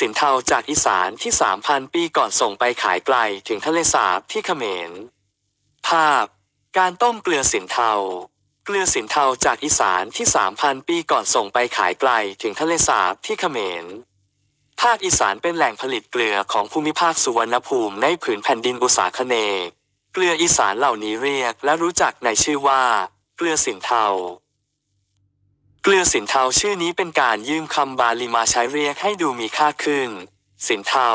สินเทาจากอีสานที่ 3,000 ปีก่อนส่งไปขายไกลถึงทะเลสาบที่เขมร ภาพ การต้มเกลือสินเทา เกลือสินเทาจากอีสานที่ 3,000 ปีก่อนส่งไปขายไกลถึงทะเลสาบที่เขมร ภาคอีสานเป็นแหล่งผลิตเกลือของภูมิภาคสุวรรณภูมิในผืนแผ่นดินอุษาคเนย์เกลืออีสานเหล่านี้เรียกและรู้จักในชื่อว่า เกลือสินเทา เกลือสินเทาชื่อนี้เป็นการยืมคำบาลีมาใช้เรียกให้ดูมีค่าขึ้น สินเทา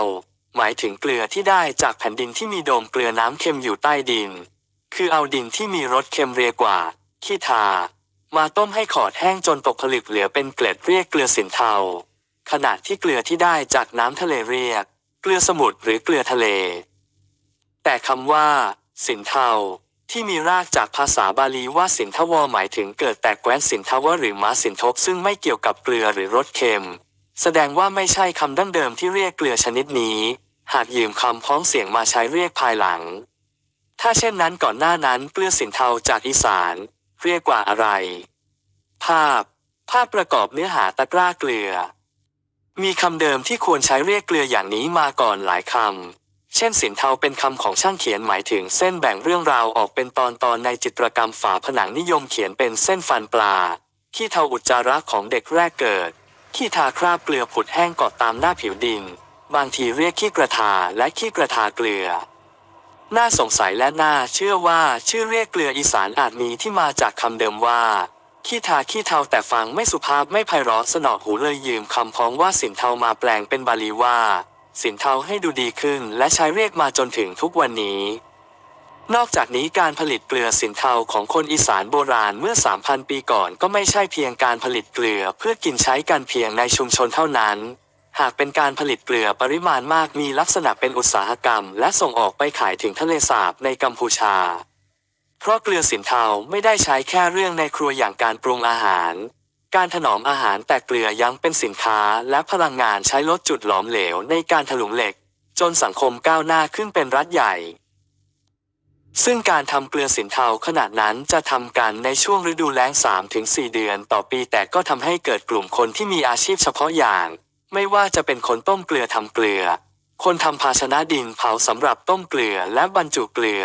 หมายถึงเกลือที่ได้จากแผ่นดินที่มีโดมเกลือน้ำเค็มอยู่ใต้ดิน คือเอาดินที่มีรสเค็มเรียกว่าขี้ทา มาต้มให้ขอดแห้งจนตกผลึกเหลือเป็นเกล็ดเรียกเกลือสินเทา ขณะที่เกลือที่ได้จากน้ำทะเลเรียก เกลือสมุทรหรือเกลือทะเล แต่คำว่า สินเทา ที่มีรากจากภาษาบาลีว่าสินทวหมายถึงเกิดแต่แคว้นสินทวหรือม้าสินทบซึ่งไม่เกี่ยวกับเกลือหรือรสเค็ม แสดงว่าไม่ใช่คำดั้งเดิมที่เรียกเกลือชนิดนี้ หากยืมคำพ้องเสียงมาใช้เรียกภายหลัง ถ้าเช่นนั้นก่อนหน้านั้นเกลือสินเทาจากอีสาน เรียกว่าอะไร ภาพ ภาพประกอบเนื้อหาตะกร้าเกลือ มีคำเดิมที่ควรใช้เรียกเกลืออย่างนี้มาก่อนหลายคำ เช่นสินเทาเป็นคำของช่างเขียนหมายถึงเส้นแบ่งเรื่องราวออกเป็นตอนตอนในจิตรกรรมฝาผนังนิยมเขียนเป็นเส้นฟันปลาขี้เทาอุจจาระของเด็กแรกเกิดขี้ทาคราบเกลือผุดแห้งเกาะตามหน้าผิวดิน บางทีเรียกขี้กระทาและขี้กระทาเกลือ น่าสงสัยและน่าเชื่อว่าชื่อเรียกเกลืออีสานอาจมีที่มาจากคำเดิมว่าขี้ทาขี้เทาแต่ฟังไม่สุภาพไม่ไพเราะสนอหูเลยยืมคำพ้องว่าสินเทามาแปลงเป็นบาลีว่า สินเทาให้ดูดีขึ้นและใช้เรียกมาจนถึงทุกวันนี้ นอกจากนี้การผลิตเกลือสินเทาของคนอีสานโบราณเมื่อ 3,000 ปีก่อนก็ไม่ใช่เพียงการผลิตเกลือเพื่อกินใช้กันเพียงในชุมชนเท่านั้น หากเป็นการผลิตเกลือปริมาณมากมีลักษณะเป็นอุตสาหกรรม และส่งออกไปขายถึงทะเลสาบในกัมพูชา เพราะเกลือสินเทาไม่ได้ใช้แค่เรื่องในครัวอย่างการปรุงอาหาร การถนอมอาหารแต่เกลือยังเป็นสินค้าและพลังงานใช้ลดจุดหลอมเหลวในการถลุงเหล็ก จนสังคมก้าวหน้าขึ้นเป็นรัฐใหญ่ ซึ่งการทำเกลือสินเทาขนาดนั้นจะทำกันในช่วงฤดูแล้ง 3-4 เดือนต่อปีแต่ก็ทำให้เกิดกลุ่มคนที่มีอาชีพเฉพาะอย่าง ไม่ว่าจะเป็นคนต้มเกลือทำเกลือ คนทำภาชนะดินเผาสำหรับต้มเกลือและบรรจุเกลือ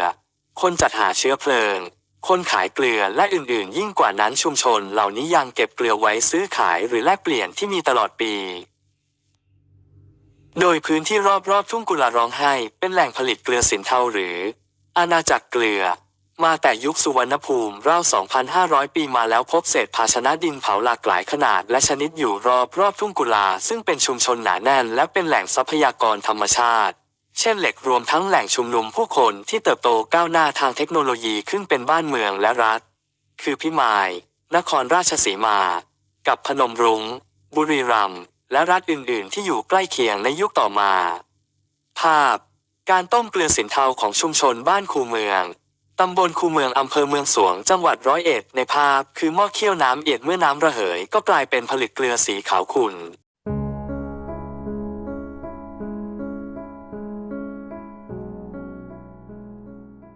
คนจัดหาเชื้อเพลิง คนขายเกลือและอื่นๆ ยิ่งกว่านั้นชุมชนเหล่านี้ยังเก็บเกลือไว้ซื้อขายหรือแลกเปลี่ยนที่มีตลอดปี โดยพื้นที่รอบๆทุ่งกุลาร้องไห้เป็นแหล่งผลิตเกลือสินเทาหรือ อาณาจักรเกลือ มาแต่ยุคสุวรรณภูมิราว 2,500 ปีมาแล้วพบเศษภาชนะดินเผาหลากหลายขนาดและชนิดอยู่รอบรอบทุ่งกุลาซึ่งเป็นชุมชนหนาแน่น และเป็นแหล่งทรัพยากรธรรมชาติ เช่นเหล็กรวมทั้งแหล่งชุมนุมผู้คนที่เติบโตก้าวหน้าทางเทคโนโลยีขึ้นเป็นบ้านเมืองและรัฐ คือพิมาย นครราชสีมา กับพนมรุง้ง บุรีรัมย์และรัฐอื่นๆ ที่อยู่ใกล้เคียงในยุคต่อมา ภาพ การต้มเกลือสินเทาของชุมชนบ้านคูเมืองตำบลคูเมืองอำเภอเมืองสวงจังหวัดร้อยเอ็ดในภาพ คือหม้อเคี่ยวน้ำเอียดเมื่อน้ำระเหย ก็กลายเป็นผลึกเกลือสีขาวขุ่น